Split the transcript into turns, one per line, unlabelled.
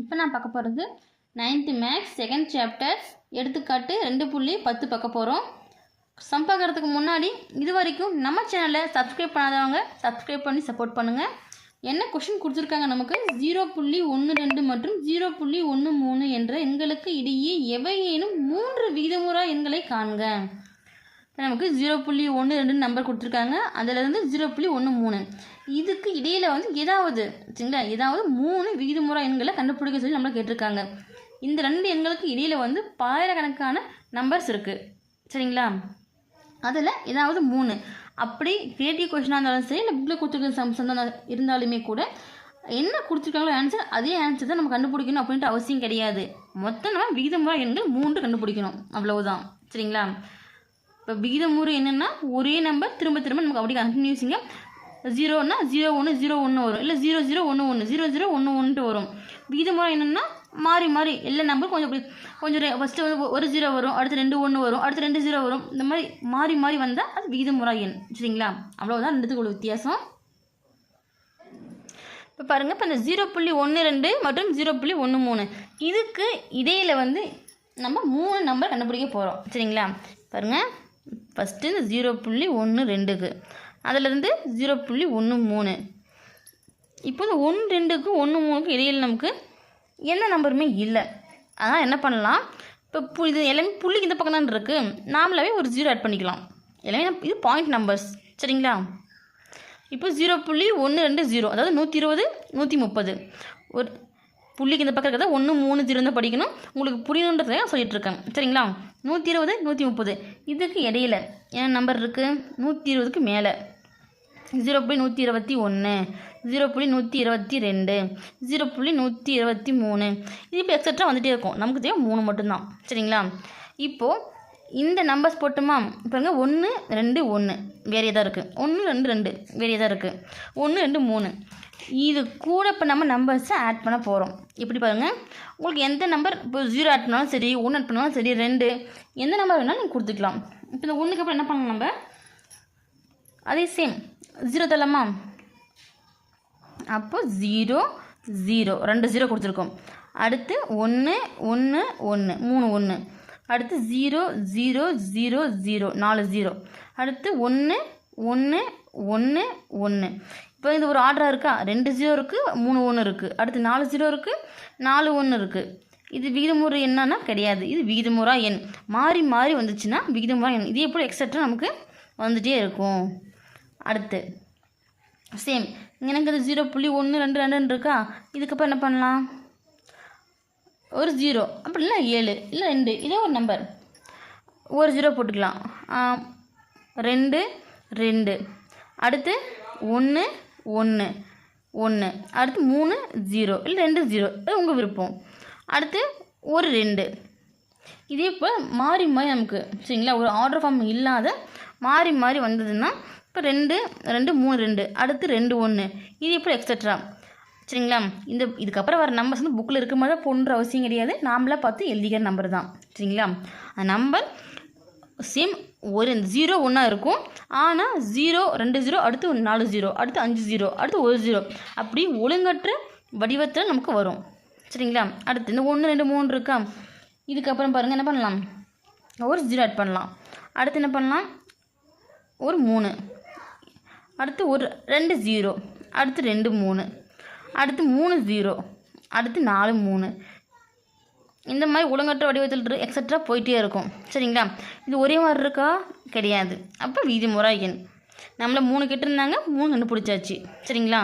இப்போ நான் பார்க்க போகிறது நைன்த்து மேக்ஸ் செகண்ட் சாப்டர் எடுத்துக்காட்டு ரெண்டு புள்ளி பத்து பார்க்க போகிறோம் சம் பார்க்கறதுக்கு முன்னாடி இது வரைக்கும் நம்ம சேனலை சப்ஸ்கிரைப் பண்ணாதவங்க சப்ஸ்கிரைப் பண்ணி சப்போர்ட் பண்ணுங்கள் என்ன கொஷின் கொடுத்துருக்காங்க நமக்கு? ஜீரோ புள்ளி ஒன்று ரெண்டு மற்றும் ஜீரோ புள்ளி ஒன்று மூணு என்ற எண்களுக்கு இடையே எவையேனும் மூன்று விகிதமுறா எண்களை காண்க. நமக்கு ஜீரோ புள்ளி ஒன்று ரெண்டு நம்பர் கொடுத்துருக்காங்க. அதிலிருந்து ஜீரோ புள்ளி ஒன்று மூணு. இதுக்கு இடையில் வந்து ஏதாவது சரிங்களா? ஏதாவது மூணு விகிதமுறை எண்களை கண்டுபிடிக்க சொல்லி நம்மளை கேட்டிருக்காங்க. இந்த ரெண்டு எண்களுக்கு இடையில் வந்து பாயிரக்கணக்கான நம்பர்ஸ் இருக்குது சரிங்களா? அதில் ஏதாவது மூணு. அப்படி கிரியேட்டிவ் கொஷினாக இருந்தாலும் சரி இல்லை புக்கில் கொடுத்துருக்க சம்சம் இருந்தாலுமே கூட என்ன கொடுத்துருக்காங்களோ ஆன்சர் அதே ஆன்சர் தான் நம்ம கண்டுபிடிக்கணும் அப்படின்ட்டு அவசியம் கிடையாது. மொத்தம் நம்ம விகிதமுறை எண்கள் மூன்று கண்டுபிடிக்கணும். அவ்வளவுதான். சரிங்களா? இப்போ விகிதமுறை என்னென்னா ஒரே நம்பர் திரும்ப திரும்ப நமக்கு அப்படி கண்டினியூஸிங்க ஜீரோனா ஜீரோ ஒன்று ஜீரோ ஒன்று வரும். இல்லை ஜீரோ ஜீரோ ஒன்று ஒன்று ஜீரோ ஜீரோ ஒன்று ஒன்றுட்டு வரும். விகிதமுறை என்னென்னா மாறி மாறி. எல்லா நம்பர் கொஞ்சம் அப்படி கொஞ்சம் ஃபஸ்ட்டு வந்து ஒரு ஜீரோ வரும் அடுத்து ரெண்டு ஒன்று வரும் அடுத்து ரெண்டு ஜீரோ வரும். இந்த மாதிரி மாறி மாறி வந்தால் அது விகிதமுறை எண். சரிங்களா? அவ்வளோதான் ரெண்டுத்துக்குள்ள வித்தியாசம். இப்போ பாருங்கள் இப்போ இந்த ஜீரோ புள்ளி ஒன்று ரெண்டு மற்றும் ஜீரோ புள்ளி ஒன்று மூணு. இதுக்கு இடையில் வந்து நம்ம மூணு நம்பர் கண்டுபிடிக்க போகிறோம் சரிங்களா? பாருங்கள் ஃபஸ்ட்டு இந்த ஜீரோ புள்ளி ஒன்று ரெண்டுக்கு. அதிலிருந்து ஜீரோ புள்ளி ஒன்று மூணு. இப்போ இந்த ஒன்று ரெண்டுக்கும் ஒன்று மூணுக்கும் இடையில் நமக்கு எந்த நம்பருமே இல்லை. அதனால் என்ன பண்ணலாம்? இப்போ பு இது எல்லாமே புள்ளிக்கு இந்த பக்கம் தான் இருக்குது நாமளாவே ஒரு ஜீரோ ஆட் பண்ணிக்கலாம். எல்லாமே இது பாயிண்ட் நம்பர்ஸ் சரிங்களா? இப்போ ஜீரோ புள்ளி ஒன்று ரெண்டு ஜீரோ அதாவது நூற்றி இருபது நூற்றி முப்பது. ஒரு புள்ளிக்கு இந்த பக்கம் இருக்கிறத ஒன்று மூணு ஜீரோ தான் படிக்கணும். உங்களுக்கு புரியணுன்றதை சொல்லிட்டு இருக்கேன். சரிங்களா? நூற்றி இருபது நூற்றி முப்பது. இதுக்கு இடையில என்ன நம்பர் இருக்குது நூற்றி இருபதுக்கு மேலே. ஜீரோ புள்ளி நூற்றி இருபத்தி ஒன்று ஜீரோ புள்ளி நூற்றி இருபத்தி ரெண்டு. ஜீரோ புள்ளி நூற்றி இருபத்தி மூணு. இது இப்போ எக்ஸட்ரா வந்துகிட்டே இருக்கும். நமக்கு தேவை மூணு மட்டும்தான். சரிங்களா? இப்போது இந்த நம்பர்ஸ் போட்டுமா? பாருங்க ஒன்று ரெண்டு ஒன்று வேறே தான் இருக்குது ஒன்று ரெண்டு ரெண்டு. வேறே தான் இருக்குது ஒன்று ரெண்டு மூணு. இது கூட இப்போ நம்ம நம்பர்ஸை ஆட் பண்ண போகிறோம் எப்படி பாருங்கள் உங்களுக்கு எந்த நம்பர் இப்போ ஜீரோ ஆட் பண்ணாலும் சரி ஒன்று ஆட் பண்ணாலும் சரி ரெண்டு எந்த நம்பர் வேணாலும் நீங்கள் கொடுத்துக்கலாம். இப்போ இந்த ஒன்றுக்கு அப்புறம் என்ன பண்ணலாம் நம்ம? அதே சேம் ஜீரோ தரலாமா? அப்போ ஜீரோ ஜீரோ ரெண்டு ஜீரோ கொடுத்துருக்கோம். அடுத்து ஒன்று ஒன்று ஒன்று மூணு ஒன்று அடுத்து ஜீரோ ஜீரோ ஜீரோ ஜீரோ நாலு ஜீரோ அடுத்து ஒன்று ஒன்று ஒன்று ஒன்று இப்போ இது ஒரு ஆர்டராக இருக்கா? ரெண்டு ஜீரோ இருக்குது மூணு ஒன்று இருக்குது அடுத்து நாலு ஜீரோ இருக்குது நாலு ஒன்று இருக்குது இது விகிதமுறை என்னன்னா கிடையாது. இது விகிதமுறா எண். மாறி மாறி வந்துச்சுன்னா விகிதமுறா எண். இது எப்படி எக்ஸட்ரா நமக்கு வந்துகிட்டே இருக்கும். அடுத்து சேம் எனக்கு அது ஜீரோ புள்ளி ஒன்று ரெண்டு ரெண்டுன்னு இருக்கா? இதுக்கப்புறம் என்ன பண்ணலாம்? ஒரு ஜீரோ அப்படி இல்லை ஏழு. இல்லை ரெண்டு. இதே ஒரு நம்பர் ஒரு ஜீரோ போட்டுக்கலாம். ரெண்டு ரெண்டு. அடுத்து ஒன்று ஒன்று ஒன்று அடுத்து மூணு ஜீரோ. இல்லை ரெண்டு ஜீரோ. இது உங்கள் விருப்பம். அடுத்து ஒரு ரெண்டு. இதே போல் மாறி மாறி நமக்கு சரிங்களா? ஒரு ஆர்டர் ஃபார்ம் இல்லாத மாறி மாறி வந்ததுன்னா இப்போ ரெண்டு ரெண்டு மூணு ரெண்டு. அடுத்து ரெண்டு ஒன்று இது இப்போ எக்ஸட்ரா சரிங்களா? இந்த இதுக்கப்புறம் வர நம்பர்ஸ் வந்து புக்கில் இருக்க மாதிரி போன்ற அவசியம் கிடையாது. நாமளாக பார்த்து எழுதிக்கிற நம்பர் தான். சரிங்களா? அந்த நம்பர் சேம் ஒரு ஜீரோ ஒன்றா இருக்கும். ஆனால் ஜீரோ ரெண்டு ஜீரோ அடுத்து நாலு ஜீரோ அடுத்து அஞ்சு ஜீரோ அடுத்து ஒரு ஜீரோ அப்படி ஒழுங்கற்ற வடிவத்தில் நமக்கு வரும். சரிங்களா? அடுத்து இந்த ஒன்று ரெண்டு மூணு இருக்கா? இதுக்கப்புறம் பாருங்கள் என்ன பண்ணலாம்? ஒரு ஜீரோ ஆட் பண்ணலாம். அடுத்து என்ன பண்ணலாம்? ஒரு மூணு. அடுத்து ஒரு ரெண்டு ஜீரோ அடுத்து ரெண்டு மூணு. அடுத்து மூணு ஜீரோ அடுத்து நாலு மூணு. இந்த மாதிரி ஒழுங்கற்ற வடிவத்தில் எக்ஸட்ரா போயிட்டே இருக்கும். சரிங்களா? இது ஒரே மாதிரி இருக்கா? கிடையாது. அப்போ விதிமுறை எண். நம்மள மூணு கிட்ட இருந்தாங்க மூணு கண்டுபிடிச்சாச்சு. சரிங்களா?